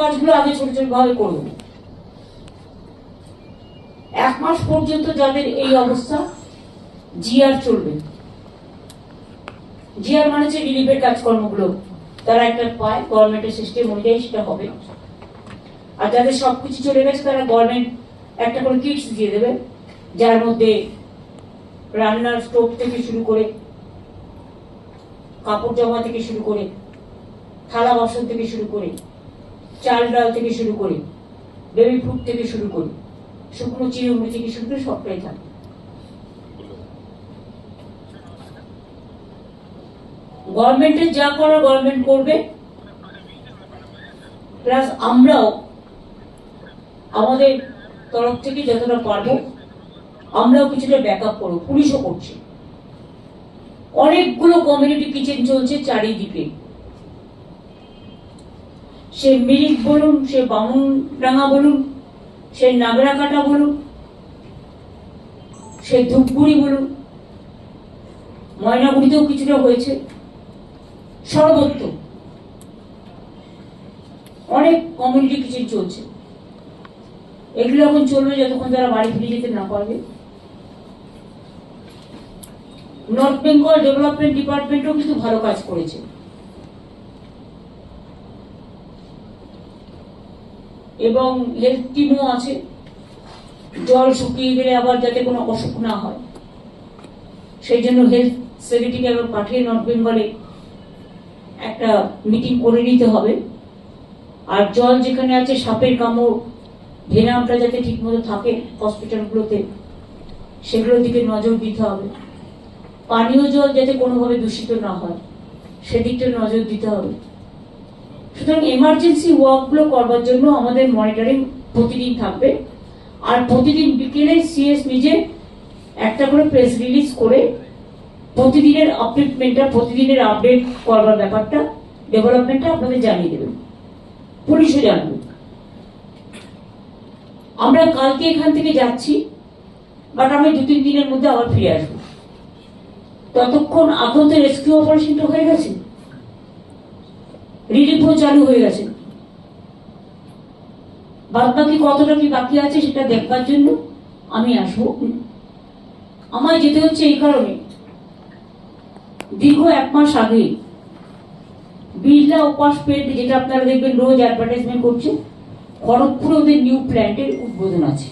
কাজগুলো আগে ছোট ছোট ভাবে করব এক মাস পর্যন্ত যাদের এই অবস্থা চলবে। মানে হচ্ছে রিলিফের কাজকর্মগুলো। তারা একটা পায় গভর্নমেন্টের সিস্টেম অনুযায়ী সেটা হবে। আর যাদের সবকিছু চলে গেছে, তারা গভর্নমেন্ট একটা করে কিটস দিয়ে দেবে, যার মধ্যে রান্নার স্টোভ থেকে শুরু করে, কাপড় জামা থেকে শুরু করে, থালা বাসন থেকে শুরু করে চাল ডাল থেকে শুরু করে, বেবি ফুড থেকে শুরু করে, শুকনো চিরুমুড়ি থেকে শুরু করে সবটাই থাকে। গভর্নমেন্টের যা করার গভর্নমেন্ট করবে। প্লাস আমরাও আমাদের তরফ থেকে যতটা পারব, আমরাও কিছুটা ব্যাক আপ করব, পুলিশও করছে। অনেকগুলো কমিউনিটি কিচেন চলছে চারিদিকে। সে মিরিক বলুন, সে বামুন বামুনডাঙ্গা বলুন, সে নাগরাকাটা বলুন, সে ধূপগুড়ি বলুন। ময়নাগুড়িতেও কিছুটা হয়েছে। সর্বত্র অনেক কমিউনিটি কিচেন চলছে। এগুলো এখন চলবে যতক্ষণ তারা বাড়ি ফিরে যেতে না পারবে। নর্থ বেঙ্গল ডেভেলপমেন্ট ডিপার্টমেন্টও কিন্তু ভালো কাজ করেছে। এবং হেলথ টিমও আছে। জল শুকিয়ে গেলে আবার যাতে কোনো অসুখ না হয়। সেই জন্য হেলথ সেক্রেটারিকে আবার পাঠিয়ে নর্থ বেঙ্গলে একটা মিটিং করে নিতে হবে। আর জল যেখানে আছে, সাপের কামড়, ভেনামটা যাতে ঠিকমতো থাকে হসপিটালগুলোতে সেগুলোর দিকে নজর দিতে হবে। পানীয় জল যাতে কোনোভাবে দূষিত না হয়, সেদিকটা নজর দিতে হবে। সুতরাং এমার্জেন্সি ওয়ার্কগুলো করবার জন্য আমাদের মনিটরিং প্রতিদিন থাকবে। আর প্রতিদিন বিকেলে সিএস নিজে একটা করে প্রেস রিলিজ করে প্রতিদিনের আপডেটমেন্টটা প্রতিদিনের আপডেট করবার ব্যাপারটা ডেভেলপমেন্টটা আপনাদের জানিয়ে দেবেন। পুলিশও জানবে। আমরা কালকে এখান থেকে যাচ্ছি বাট আমি দু, তিন দিনের মধ্যে আবার ফিরে আসব। ততক্ষণ এখন তো রেস্কিউ অপারেশনটা হয়ে গেছে? রিলিফও চালু হয়ে গেছে। বাদ বাকি কতটা কি বাকি আছে সেটা দেখবার জন্য আমি আসব। আমায় যেতে হচ্ছে এই কারণে। দীর্ঘ এক মাস আগে বিড়লা উপাস পেট, যেটা আপনারা দেখবেন রোজ অ্যাডভার্টাইজমেন্ট করছে, খড়গপুরে ওদের নিউ প্ল্যান্টের উদ্বোধন আছে।